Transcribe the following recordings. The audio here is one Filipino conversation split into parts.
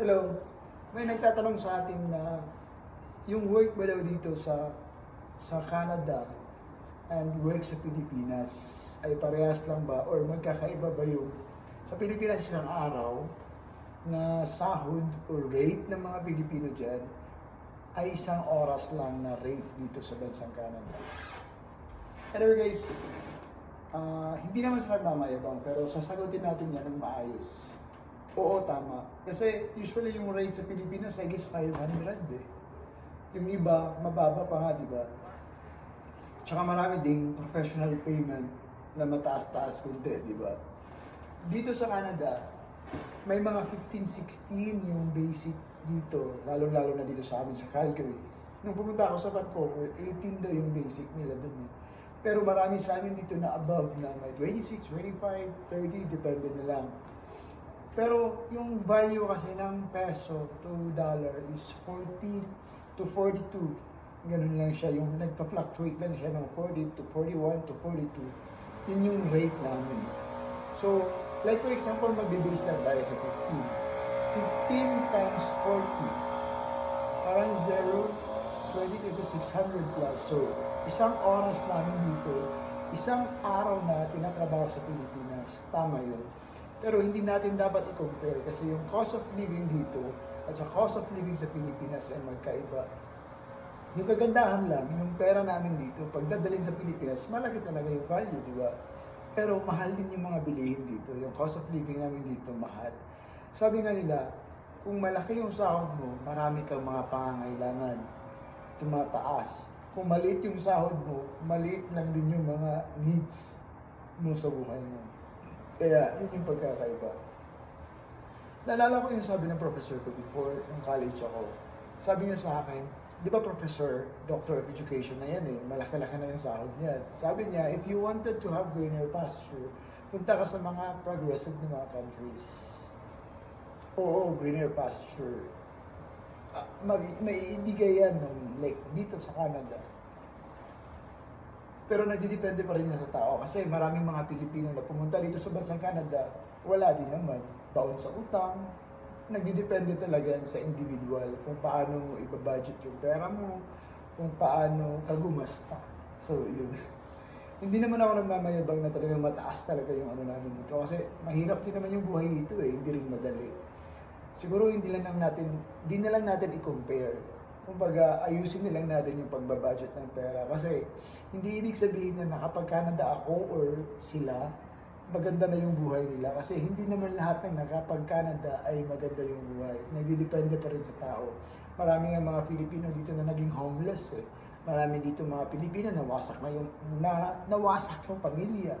Hello. May nagtatanong sa atin na yung work ba daw dito sa sa Canada and work sa Pilipinas ay parehas lang ba or magkakaiba ba yung sa Pilipinas isang araw na sahod or rate ng mga Pilipino dyan ay isang oras lang na rate dito sa bansang Canada. Anyway guys, ah, hindi naman sa nagmamayabang pero sasagutin natin yan ng maayos. Oo, tama. Kasi usually yung rate sa Pilipinas, I guess 500 eh. Yung iba, mababa pa nga, di ba? Tsaka marami ding professional payment na mataas-taas kunti, di ba? Dito sa Canada, may mga 15-16 yung basic dito, lalo-lalo na dito sa amin sa Calgary. Nung pumunta ako sa Vancouver, 18 daw yung basic nila dun eh. Pero marami sa amin dito na above na may 26, 25, 30, depende na lang. Pero yung value kasi ng peso to dollar is 40 to 42. Ganun lang siya. Yung nagpa-fluctuate lang siya ng 40 to 41 to 42. Yun yung rate namin. So, like for example, magbibilis lang tayo sa 15. 15 times 40. Parang 0, 20 to 600 plus. So, isang oras namin dito, isang araw na tinatrabaho sa Pilipinas. Tama yun. Pero hindi natin dapat i-compare kasi yung cost of living dito at sa cost of living sa Pilipinas ay magkaiba. Yung kagandahan lang, yung pera namin dito, pag dadalhin sa Pilipinas, malaki talaga yung value, di ba? Pero mahal din yung mga bilihin dito. Yung cost of living namin dito, mahal. Sabi nga nila, kung malaki yung sahod mo, marami kang mga pangangailangan. Tumataas. Kung maliit yung sahod mo, maliit lang din yung mga needs mo sa buhay mo. Kaya, yun yung pagkakaiba. Naalala ko yung sabi ng professor ko before, yung college ako. Sabi niya sa akin, di ba professor, doctor of education na yan eh, malaki-laki na yung sahod niya. Sabi niya, if you wanted to have greener pasture, punta ka sa mga progressive na mga countries. Oo, greener pasture. Ah, mag, may ibigay yan ng, like, dito sa Canada. Pero nagdidepende pa rin yan sa tao kasi maraming mga Pilipino na pumunta dito sa bansang Canada, wala din naman. Baon sa utang, nagdidepende talaga yan sa individual kung paano mo ibabudget yung pera mo, kung paano ka gumasta. So, yun. Hindi naman ako nagmamayabang na talagang mataas talaga yung ano namin dito kasi mahirap din naman yung buhay dito eh, hindi rin madali. Siguro hindi lang natin, hindi na lang natin i-compare kumbaga, ayusin nilang natin yung pagbabudget ng pera. Kasi, hindi ibig sabihin na nakapag Canada ako or sila, maganda na yung buhay nila. Kasi hindi naman lahat ng nakapag Canada ay maganda yung buhay. Nagdidepende pa rin sa tao. Marami nga mga Filipino dito na naging homeless eh. Marami dito mga Pilipino na wasak na yung, na, nawasak yung pamilya.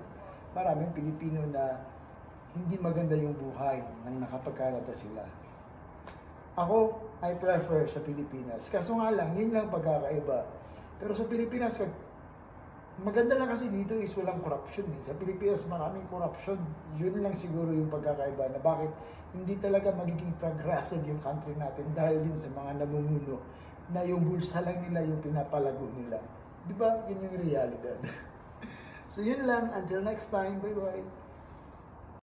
Maraming Pilipino na hindi maganda yung buhay nang nakapag Canada sila. Ako, I prefer sa Pilipinas. Kaso nga lang, yun lang pagkakaiba. Pero sa Pilipinas, maganda lang kasi dito is walang corruption. Eh. Sa Pilipinas, maraming corruption. Yun lang siguro yung pagkakaiba na bakit hindi talaga magiging progressive yung country natin dahil din sa mga namumuno na yung bulsa lang nila yung pinapalago nila. Di ba? Yun yung realidad. so yun lang. Until next time. Bye-bye.